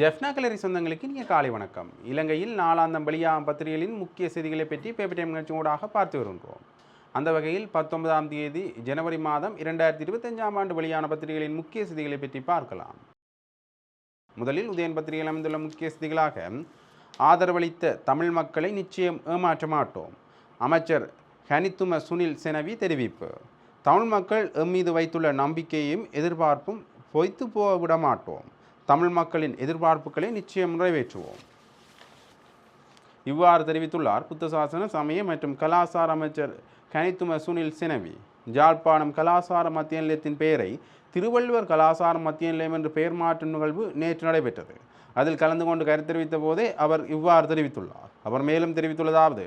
ஜெஃப்னா கலரி சொந்தங்களுக்கு இனிய காலை வணக்கம். இலங்கையில் நாலாந்தம் வெளியாகும் பத்திரிகைகளின் முக்கிய செய்திகளை பற்றி பேப்பர் டைம் நிகழ்ச்சியோடாக பார்த்து வருகின்றோம். அந்த வகையில் பத்தொன்பதாம் தேதி ஜனவரி மாதம் இரண்டாயிரத்தி இருபத்தஞ்சாம் ஆண்டு வெளியான பத்திரிகைகளின் முக்கிய செய்திகளை பற்றி பார்க்கலாம். முதலில் உதயன் பத்திரிகையில் அமைந்துள்ள முக்கிய செய்திகளாக ஆதரவளித்த தமிழ் மக்களை நிச்சயம் ஏமாற்ற மாட்டோம். அமைச்சர் ஹனித்தும சுனில் செனவி தெரிவிப்பு. தமிழ் மக்கள் எம் மீது வைத்துள்ள நம்பிக்கையும் எதிர்பார்ப்பும் பொய்த்து போக விட மாட்டோம் தமிழ் மக்களின் எதிர்பார்ப்புகளை நிச்சயம் நிறைவேற்றுவோம். இவ்வாறு தெரிவித்துள்ளார் புத்தசாசன சமய மற்றும் கலாசார அமைச்சர் கனித்தும சுனில் சினவி. ஜாழ்ப்பாணம் கலாசார மத்திய நிலையத்தின் பெயரை திருவள்ளுவர் கலாசார மத்திய நிலையம் என்று பெயர் மாற்றும் நிகழ்வு நேற்று நடைபெற்றது. அதில் கலந்து கொண்டு கருத்து தெரிவித்த போதே அவர் இவ்வாறு தெரிவித்துள்ளார். அவர் மேலும் தெரிவித்துள்ளதாவது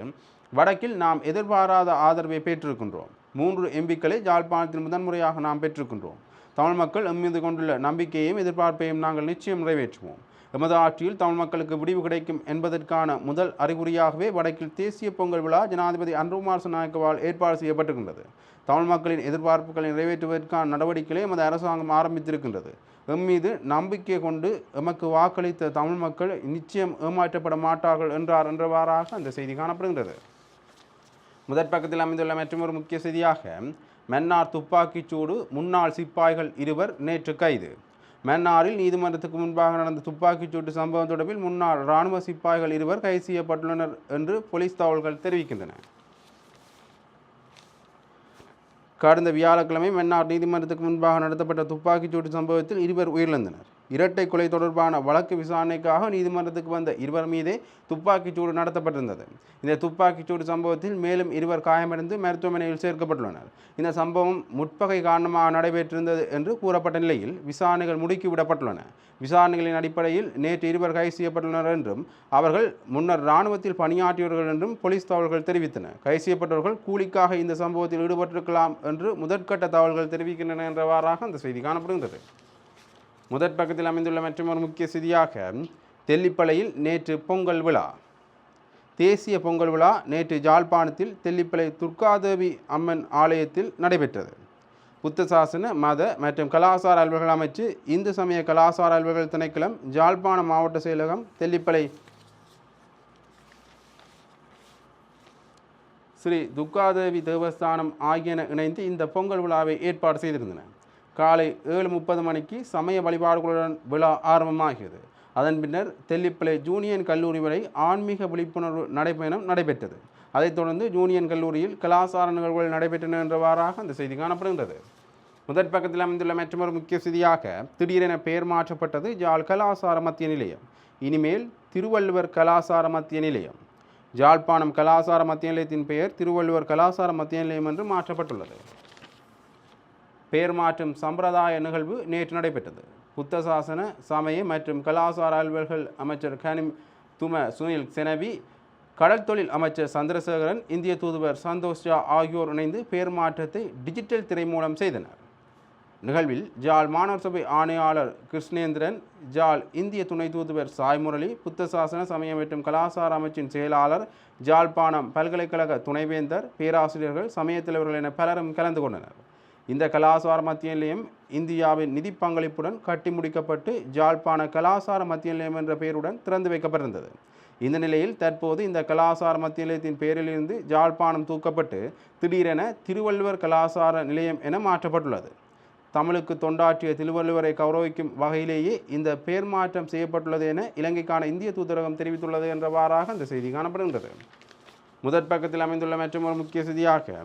வடக்கில் நாம் எதிர்பாராத ஆதரவை பெற்றிருக்கின்றோம். மூன்று எம்பிக்களை ஜாழ்ப்பாணத்தில் முதன்முறையாக நாம் பெற்றிருக்கின்றோம். தமிழ் மக்கள் எம் மீது கொண்டுள்ள நம்பிக்கையையும் எதிர்பார்ப்பையும் நாங்கள் நிச்சயம் நிறைவேற்றுவோம். எமது ஆட்சியில் தமிழ் மக்களுக்கு விடிவு கிடைக்கும் என்பதற்கான முதல் அறிகுறியாகவே வடக்கில் தேசிய பொங்கல் விழா ஜனாதிபதி அன்ருகுமார் நாயக்கவால் ஏற்பாடு செய்யப்பட்டிருக்கின்றது. தமிழ் மக்களின் எதிர்பார்ப்புகளை நிறைவேற்றுவதற்கான நடவடிக்கைகளை எமது அரசாங்கம் ஆரம்பித்திருக்கின்றது. எம் மீது நம்பிக்கை கொண்டு எமக்கு வாக்களித்த தமிழ் மக்கள் நிச்சயம் ஏமாற்றப்பட மாட்டார்கள் என்றார் என்றவாறாக அந்த செய்தி காணப்படுகின்றது. முதற் பக்கத்தில் அமைந்துள்ள மற்றொரு முக்கிய செய்தியாக மன்னார் துப்பாக்கிச் சூடு முன்னாள் சிப்பாய்கள் இருவர் நேற்று கைது. மன்னாரில் நீதிமன்றத்துக்கு முன்பாக நடந்த துப்பாக்கிச் சூட்டு சம்பவம் தொடர்பில் முன்னாள் இராணுவ சிப்பாய்கள் இருவர் கைது செய்யப்பட்டுள்ளனர் என்று போலீஸ் தகவல்கள் தெரிவிக்கின்றன. கடந்த வியாழக்கிழமை மன்னார் நீதிமன்றத்துக்கு முன்பாக நடத்தப்பட்ட துப்பாக்கிச் சூட்டு சம்பவத்தில் இருவர் உயிரிழந்தனர். இரட்டை கொலை தொடர்பான வழக்கு விசாரணைக்காக நீதிமன்றத்துக்கு வந்த இருவர் மீதே துப்பாக்கிச் சூடு நடத்தப்பட்டிருந்தது. இந்த துப்பாக்கிச்சூடு சம்பவத்தில் மேலும் இருவர் காயமடைந்து மருத்துவமனையில் சேர்க்கப்பட்டுள்ளனர். இந்த சம்பவம் முற்பகை காரணமாக நடைபெற்றிருந்தது என்று கூறப்பட்ட நிலையில் விசாரணைகள் முடுக்கிவிடப்பட்டுள்ளன விசாரணைகளின் அடிப்படையில் நேற்று இருவர் கைது செய்யப்பட்டுள்ளனர் என்றும் அவர்கள் முன்னர் இராணுவத்தில் பணியாற்றியவர்கள் என்றும் போலீஸ் தகவல்கள் தெரிவித்தன. கைது செய்யப்பட்டவர்கள் கூலிக்காக இந்த சம்பவத்தில் ஈடுபட்டிருக்கலாம் என்று முதற்கட்ட தகவல்கள் தெரிவிக்கின்றன என்றவாறாக அந்த செய்தி காணப்படுகின்றது. முதற் பக்கத்தில் அமைந்துள்ள மற்றொரு முக்கிய செய்தியாக தெல்லிப்பளையில் நேற்று பொங்கல் விழா. தேசிய பொங்கல் விழா நேற்று ஜாழ்ப்பாணத்தில் தெல்லிப்பளை துர்காதேவி அம்மன் ஆலயத்தில் நடைபெற்றது. புத்த சாசன மத மற்றும் கலாசார அலுவல்கள் அமைச்சு இந்து சமய கலாசார அலுவல்கள் திணைக்களம் ஜாழ்ப்பாணம் மாவட்ட செயலகம் தெல்லிப்பளை ஸ்ரீ துர்காதேவி தேவஸ்தானம் ஆகியன இணைந்து இந்த பொங்கல் விழாவை ஏற்பாடு செய்திருந்தன. காலை ஏழு முப்பது மணிக்கு சமய வழிபாடுகளுடன் விழா ஆரம்பமாகியது அதன் பின்னர் தெல்லிப்பளை ஜூனியன் கல்லூரி வரை ஆன்மீக விழிப்புணர்வு நடைபயணம் நடைபெற்றது. அதைத் தொடர்ந்து ஜூனியன் கல்லூரியில் கலாசார நிகழ்வுகள் நடைபெற்றன என்றவாறாக அந்த செய்தி காணப்படுகின்றது. முதற் பக்கத்தில் அமைந்துள்ள மற்றொரு முக்கிய செய்தியாக திடீரென பெயர் மாற்றப்பட்டது ஜாழ் கலாசார மத்திய நிலையம். இனிமேல் திருவள்ளுவர் கலாசார மத்திய நிலையம். ஜாழ்ப்பாணம் கலாசார மத்திய நிலையத்தின் பெயர் திருவள்ளுவர் கலாசார மத்திய நிலையம் என்று மாற்றப்பட்டுள்ளது. பெயர் மாற்றும் சம்பிரதாய நிகழ்வு நேற்று நடைபெற்றது. புத்த சாசன சமய மற்றும் கலாசார அலுவல்கள் அமைச்சர் கனிம் தும சுனில் செனவி கடல் தொழில் அமைச்சர் சந்திரசேகரன் இந்திய தூதுவர் சந்தோஷ் ஜா ஆகியோர் இணைந்து பெயர் மாற்றத்தை டிஜிட்டல் திரை மூலம் செய்தனர். நிகழ்வில் ஜால் மாணவர் சபை ஆணையாளர் கிருஷ்ணேந்திரன் ஜால் இந்திய துணை தூதுவர் சாய்முரளி புத்த சாசன சமய மற்றும் கலாசார அமைச்சின் செயலாளர் ஜாழ்ப்பாணம் பல்கலைக்கழக துணைவேந்தர் பேராசிரியர்கள் சமயத் தலைவர்கள் என பலரும் கலந்து கொண்டனர். இந்த கலாசார மத்திய நிலையம் இந்தியாவின் நிதி பங்களிப்புடன் கட்டி முடிக்கப்பட்டு ஜாழ்ப்பாண கலாசார மத்திய நிலையம் என்ற பெயருடன் திறந்து வைக்கப்பட்டிருந்தது. இந்த நிலையில் தற்போது இந்த கலாசார மத்திய நிலையத்தின் பெயரிலிருந்து ஜாழ்ப்பாணம் தூக்கப்பட்டு திடீரென திருவள்ளுவர் கலாசார நிலையம் என மாற்றப்பட்டுள்ளது. தமிழுக்கு தொண்டாற்றிய திருவள்ளுவரை கௌரவிக்கும் வகையிலேயே இந்த பெயர் மாற்றம் செய்யப்பட்டுள்ளது என இலங்கைக்கான இந்திய தூதரகம் தெரிவித்துள்ளது என்றவாறாக அந்த செய்தி காணப்படுகின்றது. முதற் பக்கத்தில் அமைந்துள்ள மற்றொரு முக்கிய செய்தியாக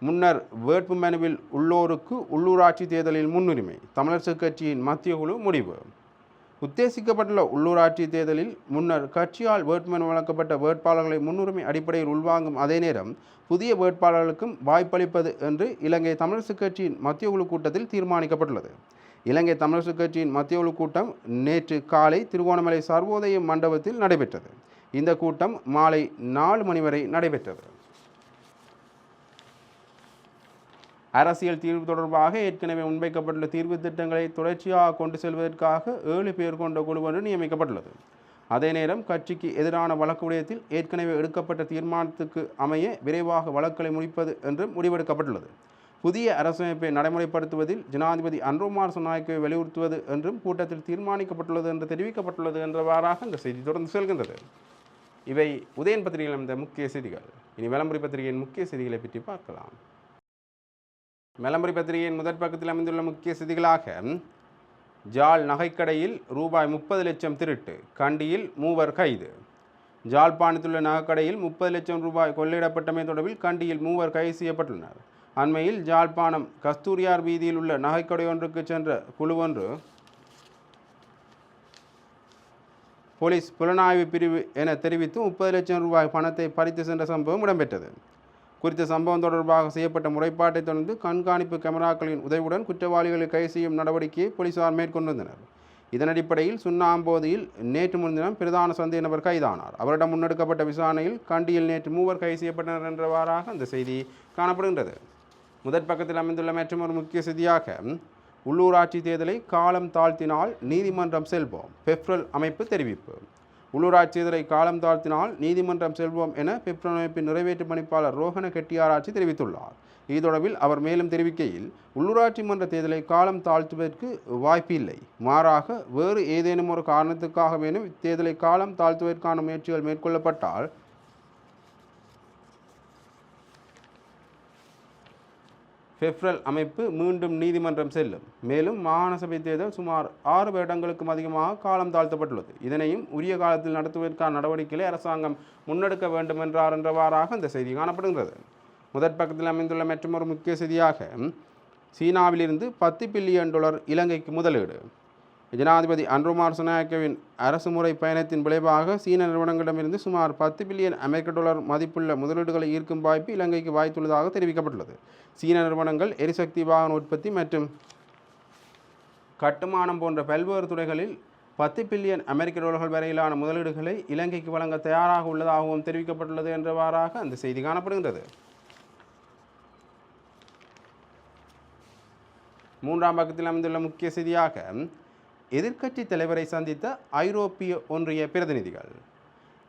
முன்னர் வேட்பு மனுவில் உள்ளோருக்கு உள்ளூராட்சி தேர்தலில் முன்னுரிமை தமிழரசு கட்சியின் மத்திய குழு முடிவு. உத்தேசிக்கப்பட்டுள்ள உள்ளூராட்சி தேர்தலில் முன்னர் கட்சியால் வேட்புமனு வழங்கப்பட்ட வேட்பாளர்களை முன்னுரிமை அடிப்படையில் உள்வாங்கும் அதே நேரம் புதிய வேட்பாளர்களுக்கும் வாய்ப்பளிப்பது என்று இலங்கை தமிழரசு கட்சியின் மத்திய குழு கூட்டத்தில் தீர்மானிக்கப்பட்டுள்ளது. இலங்கை தமிழரசு கட்சியின் மத்திய குழு கூட்டம் நேற்று காலை திருவோணமலை சர்வோதய மண்டபத்தில் நடைபெற்றது. இந்த கூட்டம் மாலை நாலு மணி வரை நடைபெற்றது. அரசியல் தீர்வு தொடர்பாக ஏற்கனவே முன்வைக்கப்பட்டுள்ள தீர்வு திட்டங்களை தொடர்ச்சியாக கொண்டு செல்வதற்காக ஏழு பேர் கொண்ட குழு ஒன்று நியமிக்கப்பட்டுள்ளது. அதே நேரம் கட்சிக்கு எதிரான வழக்கு விடயத்தில் ஏற்கனவே எடுக்கப்பட்ட தீர்மானத்துக்கு அமைய விரைவாக வழக்குகளை முடிப்பது என்றும் முடிவெடுக்கப்பட்டுள்ளது. புதிய அரசமைப்பை நடைமுறைப்படுத்துவதில் ஜனாதிபதி அன்ருமார் சுனாய்க்கை வலியுறுத்துவது என்றும் கூட்டத்தில் தீர்மானிக்கப்பட்டுள்ளது என்று தெரிவிக்கப்பட்டுள்ளது என்றவாறாக இந்த செய்தி தொடர்ந்து செல்கின்றது. இவை உதயன் பத்திரிகையில் அமைந்த முக்கிய செய்திகள். இனி விளம்பரி பத்திரிகையின் முக்கிய செய்திகளை பற்றி பார்க்கலாம். விளம்பரி பத்திரிகையின் முதற் பக்கத்தில் அமைந்துள்ள முக்கிய செய்திகளாக ஜால் நகைக்கடையில் ரூபாய் முப்பது லட்சம் திருட்டு கண்டியில் மூவர் கைது. ஜாழ்ப்பாணத்துள்ள நகைக்கடையில் முப்பது லட்சம் ரூபாய் கொள்ளையிடப்பட்டமை தொடர்பில் கண்டியில் மூவர் கைது செய்யப்பட்டுள்ளனர். அண்மையில் ஜாழ்ப்பாணம் கஸ்தூரியார் வீதியில் உள்ள நகைக்கடை ஒன்றுக்கு சென்ற குழு ஒன்று போலீஸ் புலனாய்வு பிரிவு என தெரிவித்து முப்பது லட்சம் ரூபாய் பணத்தை பறித்து சென்ற சம்பவம் இடம்பெற்றது. குறித்த சம்பவம் தொடர்பாக செய்யப்பட்ட முறைப்பாட்டை தொடர்ந்து கண்காணிப்பு கேமராக்களின் உதவியுடன் குற்றவாளிகளை கைது செய்யும் நடவடிக்கையை போலீசார் மேற்கொண்டிருந்தனர் இதன் அடிப்படையில் சுண்ணாம்போதியில் நேற்று முன்தினம் பிரதான சந்தேக நபர் கைதானார். அவரிடம் முன்னெடுக்கப்பட்ட விசாரணையில் கண்டியில் நேற்று மூவர் கைது செய்யப்பட்டனர் என்றவாறாக அந்த செய்தி காணப்படுகின்றது. முதற் பக்கத்தில் அமைந்துள்ள மற்றும் ஒரு முக்கிய செய்தியாக உள்ளூராட்சி தேர்தலை காலம் தாழ்த்தினால் நீதிமன்றம் செல்வோம். பெப்ரல் அமைப்பு தெரிவிப்பு. உள்ளூராட்சி தேர்தலை காலம் தாழ்த்தினால் நீதிமன்றம் செல்வோம் என பெப்ரல் அமைப்பின் நிறைவேற்று பணிப்பாளர் ரோஹன கெட்டியாராட்சி தெரிவித்துள்ளார். இது தொடர்பில் அவர் மேலும் தெரிவிக்கையில் உள்ளூராட்சி மன்ற தேர்தலை காலம் தாழ்த்துவதற்கு வாய்ப்பில்லை மாறாக வேறு ஏதேனும் ஒரு காரணத்துக்காக வேணும் இத்தேர்தலை காலம் தாழ்த்துவதற்கான முயற்சிகள் மேற்கொள்ளப்பட்டால் ஃபெப்ரல் அமைப்பு மீண்டும் நீதிமன்றம் செல்லும். மேலும் மாகாணசபை தேர்தல் சுமார் ஆறு வருடங்களுக்கும் அதிகமாக காலம் தாழ்த்தப்பட்டுள்ளது. இதனையும் உரிய காலத்தில் நடத்துவதற்கான நடவடிக்கைகளை அரசாங்கம் முன்னெடுக்க வேண்டும் என்றார் என்றவாறாக இந்த செய்தி காணப்படுகிறது முதற் பக்கத்தில் அமைந்துள்ள மற்றொரு முக்கிய செய்தியாக சீனாவிலிருந்து பத்து பில்லியன் டாலர் இலங்கைக்கு முதலீடு. ஜனாதிபதி அன்ருமார் சுனாயக்கவின் அரசு முறை பயணத்தின் விளைவாக சீன நிறுவனங்களிடமிருந்து சுமார் பத்து பில்லியன் அமெரிக்க டாலர் மதிப்புள்ள முதலீடுகளை ஈர்க்கும் வாய்ப்பு இலங்கைக்கு வாய்த்துள்ளதாக தெரிவிக்கப்பட்டுள்ளது. சீன நிறுவனங்கள் எரிசக்தி வாகன உற்பத்தி மற்றும் கட்டுமானம் போன்ற பல்வேறு துறைகளில் பத்து பில்லியன் அமெரிக்க டாலர்கள் வரையிலான முதலீடுகளை இலங்கைக்கு வழங்க தயாராக உள்ளதாகவும் தெரிவிக்கப்பட்டுள்ளது என்றவாறாக அந்த செய்தி காணப்படுகின்றது. மூன்றாம் பக்கத்தில் அமைந்துள்ள முக்கிய செய்தியாக எதிர்க்கட்சி தலைவரை சந்தித்த ஐரோப்பிய ஒன்றிய பிரதிநிதிகள்.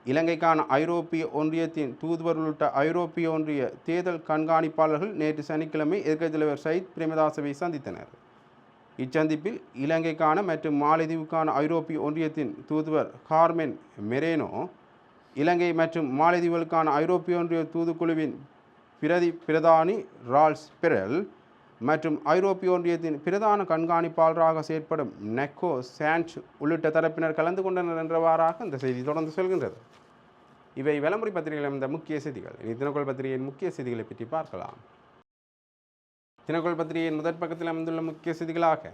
இலங்கைக்கான ஐரோப்பிய ஒன்றியத்தின் தூதுவர் உள்ளிட்ட ஐரோப்பிய ஒன்றிய தேர்தல் கண்காணிப்பாளர்கள் நேற்று சனிக்கிழமை எதிர்க்கட்சித் தலைவர் சயித் பிரேமதாசவை சந்தித்தனர். இச்சந்திப்பில் இலங்கைக்கான மற்றும் மாலைதீவுக்கான ஐரோப்பிய ஒன்றியத்தின் தூதுவர் கார்மென் மெரேனோ இலங்கை மற்றும் மாலைதீவுகளுக்கான ஐரோப்பிய ஒன்றிய தூதுக்குழுவின் பிரதி பிரதானி ரால்ஸ் பெரல் மற்றும் ஐரோப்பிய ஒன்றியத்தின் பிரதான கண்காணிப்பாளராக செயற்படும் நெக்கோ சான்ச் உள்ளிட்ட தரப்பினர் கலந்து கொண்டனர் என்றவாறாக இந்த செய்தி தொடர்ந்து செல்கின்றது. இவை விளம்பரி பத்திரிகையில் இந்த முக்கிய செய்திகள். இனி தினக்கோள் பத்திரிகையின் முக்கிய செய்திகளை பற்றி பார்க்கலாம். தினக்கோள் பத்திரிகையின் முதற் பக்கத்தில் அமைந்துள்ள முக்கிய செய்திகளாக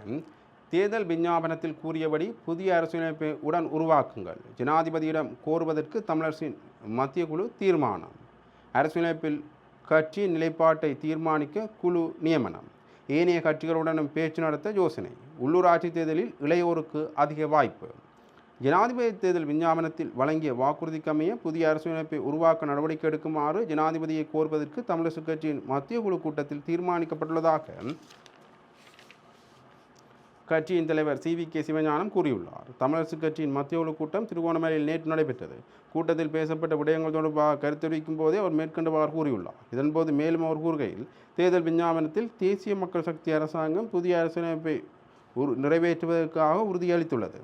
தேர்தல் விஞ்ஞாபனத்தில் கூறியபடி புதிய அரசியலமைப்பை உடன் உருவாக்குங்கள். ஜனாதிபதியிடம் கோருவதற்கு தமிழரசின் மத்திய குழு தீர்மானம். அரசியலமைப்பில் கட்சி நிலைப்பாட்டை தீர்மானிக்க குழு நியமனம். ஏனைய கட்சிகளுடனும் பேச்சு நடத்த யோசனை. உள்ளூராட்சி தேர்தலில் இளையோருக்கு அதிக வாய்ப்பு. ஜனாதிபதி தேர்தல் விஞ்ஞாபனத்தில் வழங்கிய வாக்குறுதிக்கமைய புதிய அரசியலமைப்பை உருவாக்க நடவடிக்கை எடுக்குமாறு ஜனாதிபதியை கோருவதற்கு தமிழக கட்சியின் மத்திய குழு கூட்டத்தில் தீர்மானிக்கப்பட்டுள்ளதாக கட்சியின் தலைவர் சி வி கே சிவஞானம் கூறியுள்ளார். தமிழரசு கட்சியின் மத்திய குழு கூட்டம் திருகோணமலையில் நேற்று நடைபெற்றது. கூட்டத்தில் பேசப்பட்ட விடயங்கள் தொடர்பாக கருத்தெரிவிக்கும் போதே அவர் மேற்கொண்டவாறு கூறியுள்ளார். இதன்போது மேலும் அவர் கூறுகையில் தேர்தல் விஞ்ஞாபனத்தில் தேசிய மக்கள் சக்தி அரசாங்கம் புதிய அரசியலமைப்பை உரு நிறைவேற்றுவதற்காக உறுதியளித்துள்ளது.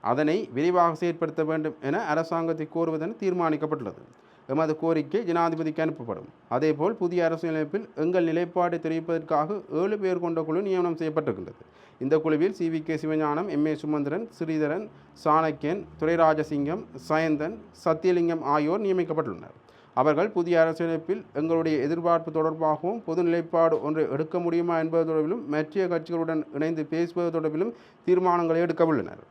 அதனை விரைவாக செயற்படுத்த வேண்டும் என அரசாங்கத்தை கோருவதென தீர்மானிக்கப்பட்டுள்ளது. எமது கோரிக்கை ஜனாதிபதிக்கு அனுப்பப்படும். அதேபோல் புதிய அரசியலமைப்பில் எங்கள் நிலைப்பாடு தெரிவிப்பதற்காக ஏழு பேர் கொண்ட குழு நியமனம் செய்யப்பட்டிருக்கின்றது. இந்த குழுவில் C. V. K. Sivagnanam M. A. Sumanthiran Sritharan Shanakiyan Thurairajasingam Sayanthan Sathiyalingam ஆகியோர் நியமிக்கப்பட்டுள்ளனர். அவர்கள் புதிய அரசியலமைப்பில் எங்களுடைய எதிர்பார்ப்பு தொடர்பாகவும் பொது நிலைப்பாடு ஒன்றை எடுக்க முடியுமா என்பது தொடர்பிலும் மற்ற கட்சிகளுடன் இணைந்து பேசுவது தொடர்பிலும் தீர்மானங்களை எடுக்கவுள்ளனர்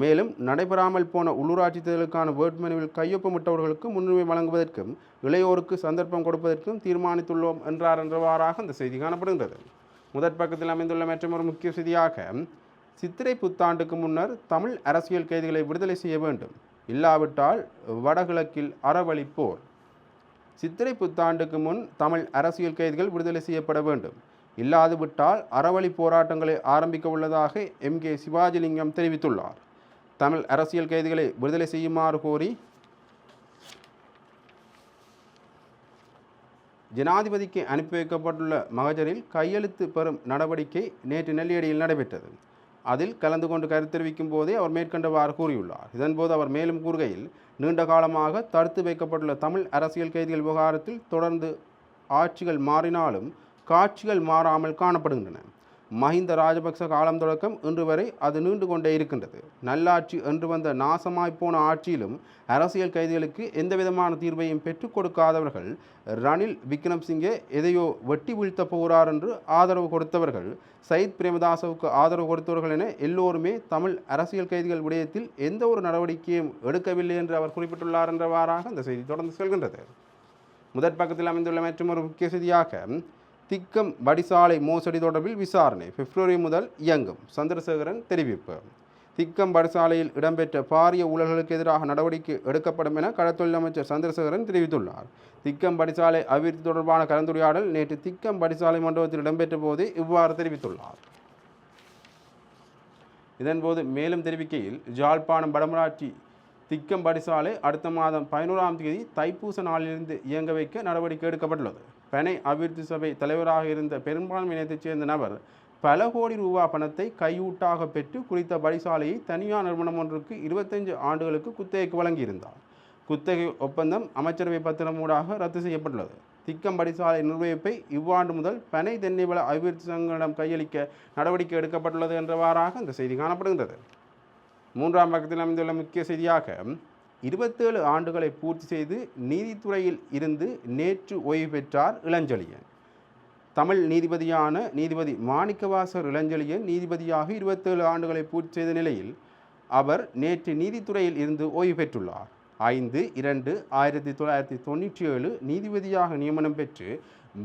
மேலும் நடைபெறாமல் போன உள்ளூராட்சி தேர்தலுக்கான வேட்புமனுவில் கையொப்பமிட்டவர்களுக்கு முன்னுரிமை வழங்குவதற்கும் இளையோருக்கு சந்தர்ப்பம் கொடுப்பதற்கும் தீர்மானித்துள்ளோம் என்றார் என்றவாறாக அந்த செய்தி காணப்படுகின்றது. முதற் பக்கத்தில் அமைந்துள்ள மற்றொரு முக்கிய செய்தியாக சித்திரை புத்தாண்டுக்கு முன்னர் தமிழ் அரசியல் கைதிகளை விடுதலை செய்ய வேண்டும். இல்லாவிட்டால் வடகிழக்கில் அறவழிப்போர். போர் சித்திரை புத்தாண்டுக்கு முன் தமிழ் அரசியல் கைதிகள் விடுதலை செய்யப்பட வேண்டும். இல்லாதுவிட்டால் அறவழி போராட்டங்களை ஆரம்பிக்க உள்ளதாக எம் கே சிவாஜிலிங்கம் தெரிவித்துள்ளார். தமிழ் அரசியல் கைதிகளை விடுதலை செய்யுமாறு கோரி ஜனாதிபதிக்கு அனுப்பி வைக்கப்பட்டுள்ள மகஜரில் கையெழுத்து பெறும் நடவடிக்கை நேற்று நெல்லியடியில் நடைபெற்றது. அதில் கலந்து கொண்டு கருத்து தெரிவிக்கும் போதே அவர் மேற்கண்டவாறு கூறியுள்ளார். இதன்போது அவர் மேலும் கூறுகையில் நீண்ட காலமாக தடுத்து வைக்கப்பட்டுள்ள தமிழ் அரசியல் கைதிகள் விவகாரத்தில் தொடர்ந்து ஆட்சிகள் மாறினாலும் காட்சிகள் மாறாமல் காணப்படுகின்றன. மஹிந்த ராஜபக்ச காலம் தொடக்கம் இன்று வரை அது நீண்டு கொண்டே இருக்கின்றது. நல்லாட்சி என்று வந்த நாசமாய்ப்போன ஆட்சியிலும் அரசியல் கைதிகளுக்கு எந்தவிதமான தீர்வையும் பெற்றுக் கொடுக்காதவர்கள் ரணில் விக்ரம்சிங்கே எதையோ வெட்டி வீழ்த்த போகிறார் என்று ஆதரவு கொடுத்தவர்கள் சயித் பிரேமதாசவுக்கு ஆதரவு கொடுத்தவர்கள் என எல்லோருமே தமிழ் அரசியல் கைதிகள் விடயத்தில் எந்த ஒரு நடவடிக்கையும் எடுக்கவில்லை என்று அவர் குறிப்பிட்டுள்ளார் என்றவாறாக அந்த செய்தி தொடர்ந்து செல்கின்றது. முதற் பக்கத்தில் அமைந்துள்ள மற்றும் ஒரு முக்கிய செய்தியாக திக்கம் வடிசாலை மோசடி தொடர்பில் விசாரணை. பிப்ரவரி முதல் இயங்கும். சந்திரசேகரன் தெரிவிப்பு. திக்கம் வடிசாலையில் இடம்பெற்ற பாரிய ஊழல்களுக்கு எதிராக நடவடிக்கை எடுக்கப்படும் என கடத்தொழில் அமைச்சர் சந்திரசேகரன் தெரிவித்துள்ளார். திக்கம் படிசாலை அபிவிருத்தி தொடர்பான கலந்துரையாடல் நேற்று திக்கம் படிசாலை மண்டபத்தில் இடம்பெற்ற போது இவ்வாறு தெரிவித்துள்ளார். இதன்போது மேலும் தெரிவிக்கையில் ஜாழ்ப்பாணம் வடமராட்சி திக்கம் படிசாலை அடுத்த மாதம் பதினோராம் தேதி தைப்பூச நாளிலிருந்து இயங்க வைக்க நடவடிக்கை எடுக்கப்பட்டுள்ளது. பெனை அபிவிருத்தி சபை தலைவராக இருந்த பெரும்பான்மை இனத்தைச் சேர்ந்த நபர் பல கோடி ரூபா பணத்தை கையூட்டாக பெற்று குறித்த படிசாலையை தனியார் நிறுவனம் ஒன்றுக்கு இருபத்தஞ்சு ஆண்டுகளுக்கு குத்தகைக்கு வழங்கியிருந்தார். குத்தகை ஒப்பந்தம் அமைச்சரவை பத்திரம் ஊடாக ரத்து செய்யப்பட்டுள்ளது. திக்கம் படிசாலை நிர்வகிப்பை இவ்வாண்டு முதல் பனை தென்னைவள அபிவிருத்தி சங்கங்களிடம் கையளிக்க நடவடிக்கை எடுக்கப்பட்டுள்ளது என்றவாறாக இந்த செய்தி காணப்படுகின்றது. மூன்றாம் பக்கத்தில் அமைந்துள்ள முக்கிய செய்தியாக இருபத்தேழு ஆண்டுகளை பூர்த்தி செய்து நீதித்துறையில் இருந்து நேற்று ஓய்வு பெற்றார் இளஞ்செழியன். தமிழ் நீதிபதியான நீதிபதி மாணிக்கவாசர் இளஞ்செழியன் நீதிபதியாக இருபத்தேழு ஆண்டுகளை பூர்த்தி செய்த நிலையில் அவர் நேற்று நீதித்துறையில் இருந்து ஓய்வு பெற்றுள்ளார். ஐந்து இரண்டு ஆயிரத்தி தொள்ளாயிரத்தி தொண்ணூற்றி ஏழு நீதிபதியாக நியமனம் பெற்று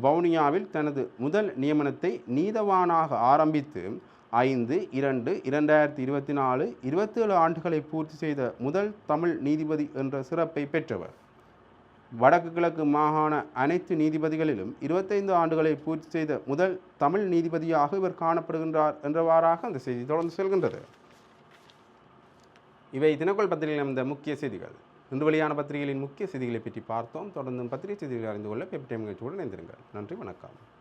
வவுனியாவில் தனது முதல் நியமனத்தை நீதவானாக ஆரம்பித்து ஐந்து இரண்டு இரண்டாயிரத்தி இருபத்தி நாலு இருபத்தேழு ஆண்டுகளை பூர்த்தி செய்த முதல் தமிழ் நீதிபதி என்ற சிறப்பை பெற்றவர். வடக்கு கிழக்கு மாகாண அனைத்து நீதிபதிகளிலும் இருபத்தைந்து ஆண்டுகளை பூர்த்தி செய்த முதல் தமிழ் நீதிபதியாக இவர் காணப்படுகின்றார் என்றவாறாக அந்த செய்தி தொடர்ந்து செல்கின்றது. இவை தினக்குள் பத்திரிகையில் அமைந்த முக்கிய செய்திகள். இன்று வெளியான பத்திரிகைகளின் முக்கிய செய்திகளை பற்றி பார்த்தோம். தொடர்ந்து பத்திரிகை செய்திகளை அறிந்து கொள்ள பெப்டைம் நிகழ்ச்சியுடன் இணைந்திருங்கள். நன்றி வணக்கம்.